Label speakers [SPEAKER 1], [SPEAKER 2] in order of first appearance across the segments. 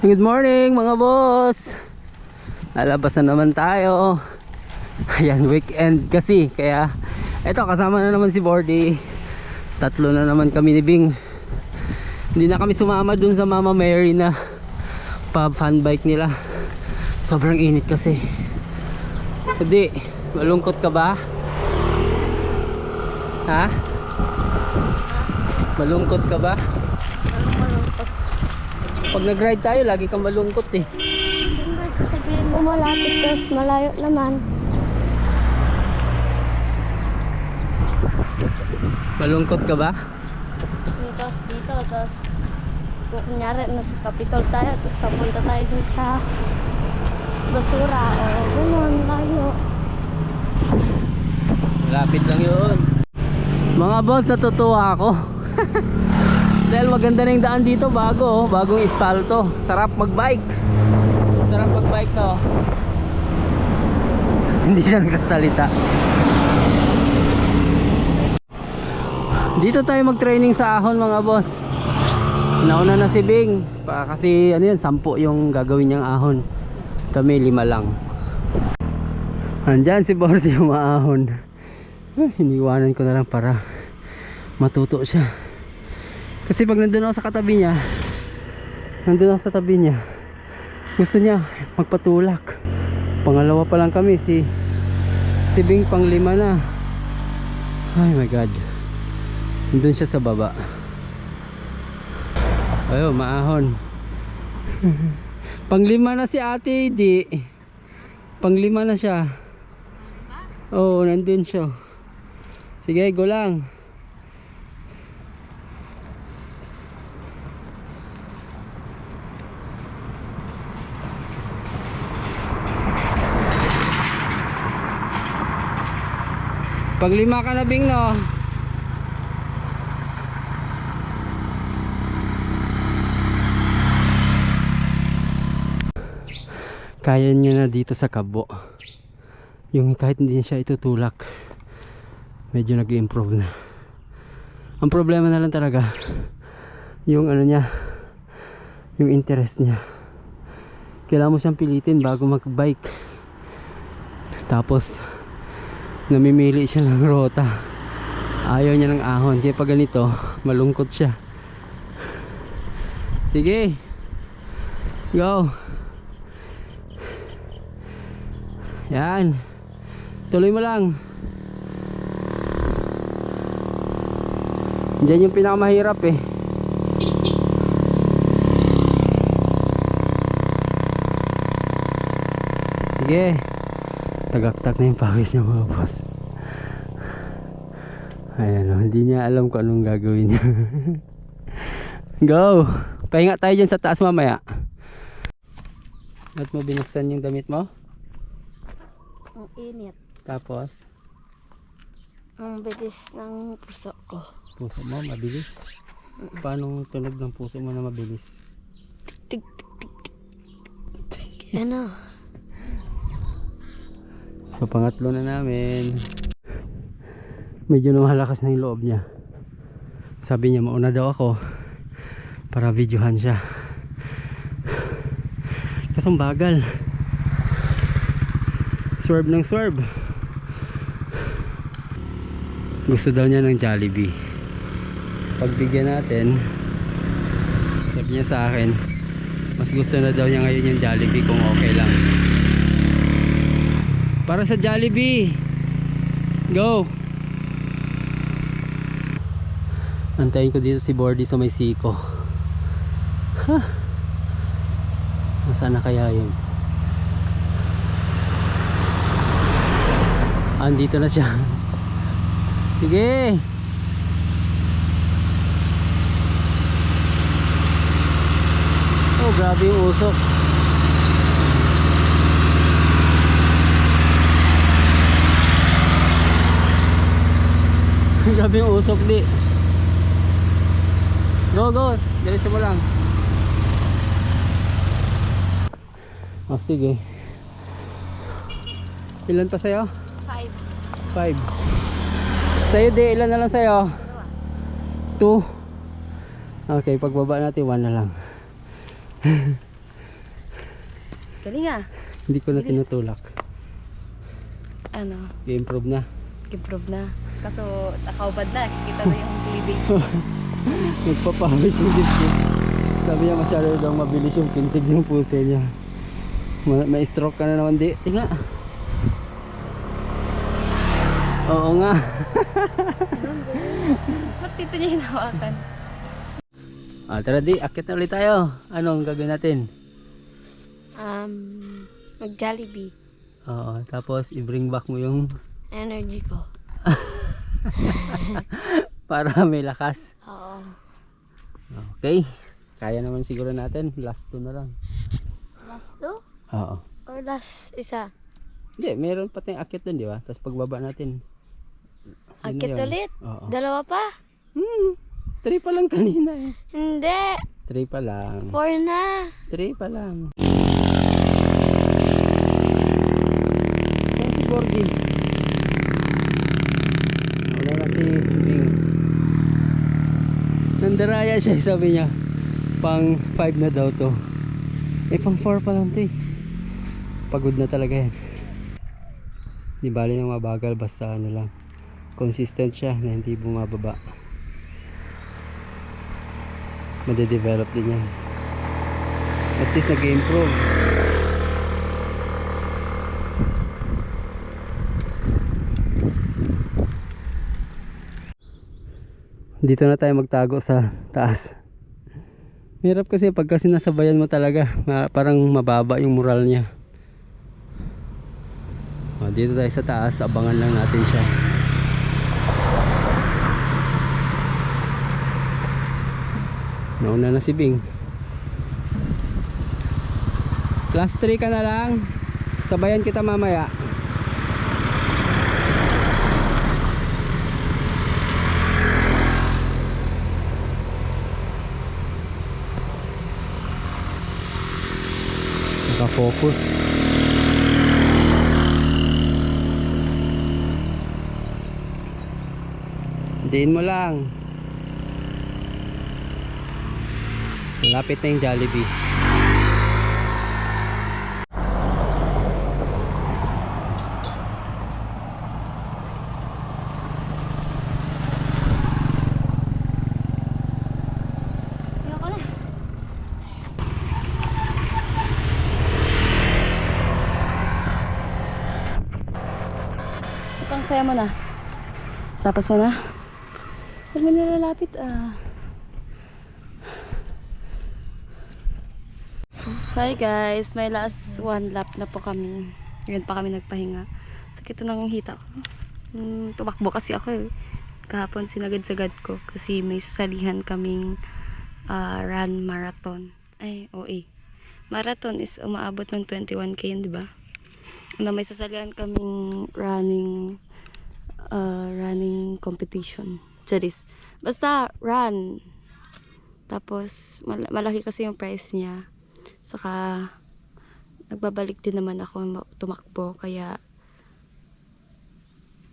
[SPEAKER 1] Good morning mga boss. Lalabas na naman tayo. Ayan weekend kasi. Kaya eto kasama na naman si Bordy. Tatlo na naman kami ni Bing. Hindi na kami sumama dun sa Mama Mary na Pub fan bike nila. Sobrang init kasi. Hindi Malungkot ka ba? Ha? Malungkot ka ba? Pag nag-ride tayo, lagi kang malungkot eh.
[SPEAKER 2] Sabihin mo malapit tapos malayo naman.
[SPEAKER 1] Malungkot ka ba?
[SPEAKER 2] Tapos dito, tapos kung kunyari nasa Capitol tayo, tapos papunta tayo dun sa basura o gano'n, layo.
[SPEAKER 1] Malapit lang yun. Mga boss, natutuwa ako. Dahil maganda na yung daan dito, bago oh. Bagong espalto. Sarap magbike. Sarap magbike to. Hindi siya nagsasalita. Dito tayo mag-training sa ahon mga boss. Nauna na si Bing. Pa, kasi ano yun, sampu yung gagawin niyang ahon. Kami lima lang. Andyan si Bordy umaahon. Eh, iniwanan ko na lang para matuto siya. Kasi pag nandun ako sa katabi niya, nandun ako sa tabi niya, gusto niya magpatulak. Pangalawa pa lang kami, si si Bing pang lima na. Ay my God. Nandun siya sa baba. Ayo, maahon. Panglima na si ate, di. Panglima na siya. Oo, nandun siya. Sige, go lang. Panglima ka na, Bing, no? Kaya niya na dito sa kabo. Yung kahit hindi siya itutulak, medyo nag-improve na. Ang problema na lang talaga, yung ano niya, yung interest niya. Kailangan mo siyang pilitin bago mag-bike. Tapos, namimili siya ng rota. Ayaw niya ng ahon. Kaya pag ganito, malungkot siya. Sige. Go. Yan. Tuloy mo lang. Diyan yung pinakamahirap eh. Sige. Tagaktak na yung pawis niya mga boss. Ayan o, hindi niya alam kung anong gagawin niya. Go! Pahinga tayo dyan sa taas mamaya. Ba't mo binuksan yung damit mo?
[SPEAKER 2] Ang init.
[SPEAKER 1] Tapos,
[SPEAKER 2] Ang bilis ng puso ko.
[SPEAKER 1] puso mo mabilis. Paano tunog ng puso mo na mabilis?
[SPEAKER 2] Tig, tig, tig. Ano?
[SPEAKER 1] So pangatlo na namin. Medyo lumalakas na yung loob niya. Sabi niya mauna daw ako para videohan siya. Kasang bagal. Swerve ng swerve. Gusto daw niya ng Jollibee. Pagbigyan natin, sabi niya sa akin, mas gusto na daw niya ngayon yung Jollibee kung okay lang. Para sa Jollibee. Go. Antayin ko dito si Bordy sa may siko. Ha? Nasaan na kaya yun? Andito na siya. Sige. Oh, grabe yung usok. Grabe yung usok di. Go, go. Diretso mo lang. O, sige. Ilan pa sa'yo?
[SPEAKER 2] Five.
[SPEAKER 1] Five. Sa'yo di, ilan na lang sa'yo? Two. Okay, pagbaba natin, one na lang.
[SPEAKER 3] Galing ah.
[SPEAKER 1] Hindi ko na
[SPEAKER 3] Bilis.
[SPEAKER 1] tinutulak.
[SPEAKER 3] Ano,
[SPEAKER 1] I-improve na.
[SPEAKER 3] improve na. Kaso nakaubad na, kikita na yung cleavage.
[SPEAKER 1] Nagpapawis yung dibdib. Sabi niya masyado daw mabilis yung pintig ng puso niya. Ma- may stroke ka na naman di. Tinga. Oo nga.
[SPEAKER 3] Ba't dito niya hinawakan?
[SPEAKER 1] Ah, tara di, akit na ulit tayo. Anong gagawin natin?
[SPEAKER 2] Um, mag-Jollibee.
[SPEAKER 1] Oo, tapos i-bring back mo yung
[SPEAKER 2] Energy ko.
[SPEAKER 1] para may lakas.
[SPEAKER 2] Oo.
[SPEAKER 1] Okay. Kaya naman siguro natin. Last two na lang.
[SPEAKER 2] Last two?
[SPEAKER 1] Oo.
[SPEAKER 2] Or last isa?
[SPEAKER 1] Hindi, meron pa tayong akit dun, di ba? Tapos pagbaba natin.
[SPEAKER 2] Akit
[SPEAKER 1] yun.
[SPEAKER 2] ulit?
[SPEAKER 1] Oo.
[SPEAKER 2] Dalawa pa?
[SPEAKER 1] Hmm. Three pa lang kanina eh.
[SPEAKER 2] Hindi.
[SPEAKER 1] Three pa lang.
[SPEAKER 2] Four na.
[SPEAKER 1] Three pa lang. Saan si Borgi? Wala na si Bing. Nandaraya siya, sabi niya. Pang 5 na daw to. Eh, pang 4 pa lang to eh. Pagod na talaga yan. Di bali nang mabagal, basta ano lang. Consistent siya na hindi bumababa. Madedevelop din yan. At least nag-improve. Dito na tayo magtago sa taas. Hirap kasi pagka sinasabayan mo talaga, parang mababa yung moral niya. O, dito tayo sa taas, abangan lang natin siya. Nauna na si Bing. Class 3 ka na lang. Sabayan kita mamaya. Naka-focus. Diin mo lang. Lapit na yung Jollibee.
[SPEAKER 3] Saya mo na. Tapos mo na. Huwag mo nilalapit ah. Hi guys, may last one lap na po kami. Ngayon pa kami nagpahinga. Sakit na ng hita ko. Hmm, tumakbo kasi ako eh. Kahapon sinagad-sagad ko kasi may sasalihan kaming ah, run marathon. Ay, OA. Marathon is umaabot ng 21k yun, di ba? Na may sasalihan kaming running ah, running competition. Charis. Basta run. Tapos mal- malaki kasi yung price niya. Saka nagbabalik din naman ako ma- tumakbo kaya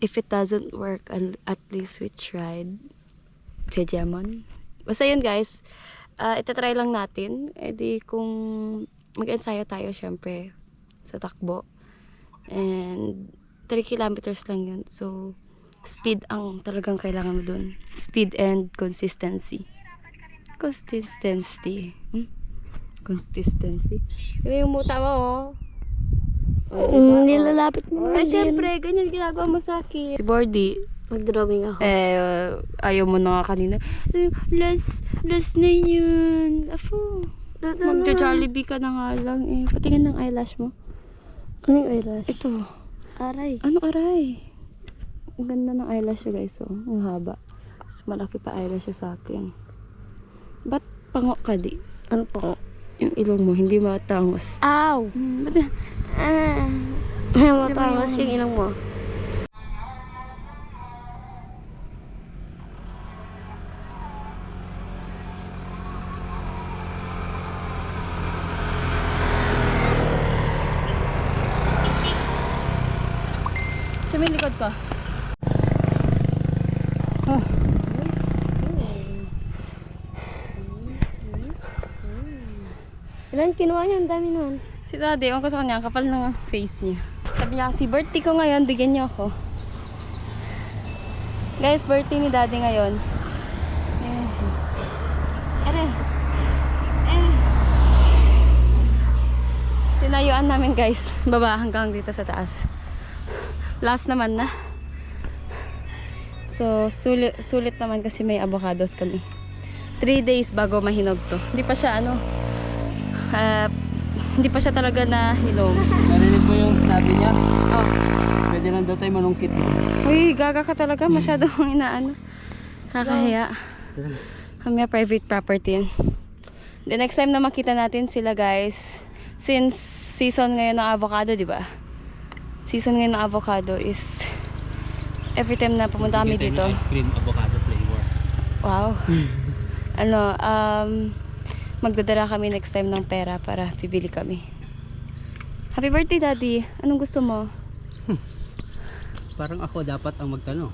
[SPEAKER 3] if it doesn't work at least we tried. Jejemon. Basta yun guys. Uh, itatry lang natin. E di kung mag-ensayo tayo syempre sa takbo. And 3 kilometers lang yun. So, speed ang talagang kailangan mo dun. Speed and consistency. Consistency. Hmm? Consistency. Yung muta mo, oh. Oh, diba?
[SPEAKER 2] Mm, nilalapit mo.
[SPEAKER 3] Ay, syempre, ganyan ginagawa mo sa akin. Si Bordy,
[SPEAKER 2] Mag-drawing ako.
[SPEAKER 3] eh, ayaw mo na nga kanina. Last, last na yun. Afo. Magja-jollibee ka na nga lang eh. Patingin ng eyelash mo.
[SPEAKER 2] Ano yung eyelash?
[SPEAKER 3] Ito.
[SPEAKER 2] Aray.
[SPEAKER 3] Ano aray? Ang ganda ng eyelash niya guys. Oh. Ang haba. Mas malaki pa eyelash niya sa akin. Ba't pango ka di?
[SPEAKER 2] Ano po?
[SPEAKER 3] Yung ilong mo, hindi matangos.
[SPEAKER 2] Ow!
[SPEAKER 3] Hmm, ba't
[SPEAKER 2] Ah. Matangos yung ilong mo.
[SPEAKER 3] Sabi likod ko.
[SPEAKER 2] Ilan kinuha niyo? Ang dami naman.
[SPEAKER 3] Si daddy, ewan ko sa kanya, kapal ng face niya. Sabi niya kasi, birthday ko ngayon, bigyan niyo ako. Guys, birthday ni daddy ngayon. Ere. Ere. Tinayuan namin guys, baba hanggang dito sa taas. Last naman na. So, sulit, sulit naman kasi may avocados kami. 3 days bago mahinog to. Hindi pa siya ano, ah, hindi pa siya talaga na hinog.
[SPEAKER 1] Narinig mo yung sinabi niya?
[SPEAKER 3] Oh.
[SPEAKER 1] Pwede lang daw tayo manungkit.
[SPEAKER 3] Uy, gaga ka talaga. Masyado akong inaano. Kakahiya. Kami private property yan. The next time na makita natin sila guys, since season ngayon ng avocado, di ba? Season ngayon ng avocado is every time na pumunta kami dito.
[SPEAKER 1] Ice cream avocado flavor.
[SPEAKER 3] Wow. ano, um, magdadala kami next time ng pera para bibili kami. Happy birthday, Daddy. Anong gusto mo?
[SPEAKER 1] Parang ako dapat ang magtanong.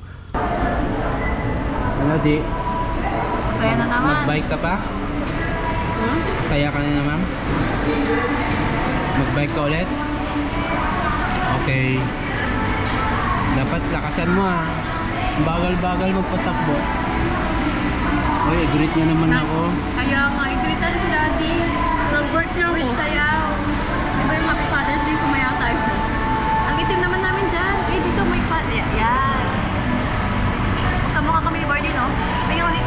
[SPEAKER 1] Ano di?
[SPEAKER 3] Saya na naman.
[SPEAKER 1] Mag-bike ka pa? Kaya ka na naman? Mag-bike ka ulit? Okay. Dapat lakasan mo ah. Ang Bagal-bagal magpatakbo. Uy, i-greet niya naman ako.
[SPEAKER 3] Kaya nga, natin si Daddy.
[SPEAKER 2] Nag-work na
[SPEAKER 3] With sayaw. Di ba yung Happy Father's Day, sumayaw tayo. Ang itim naman namin dyan. Eh, dito may pa... Yan. Kamukha kami ni Barney, no? Tingnan ni...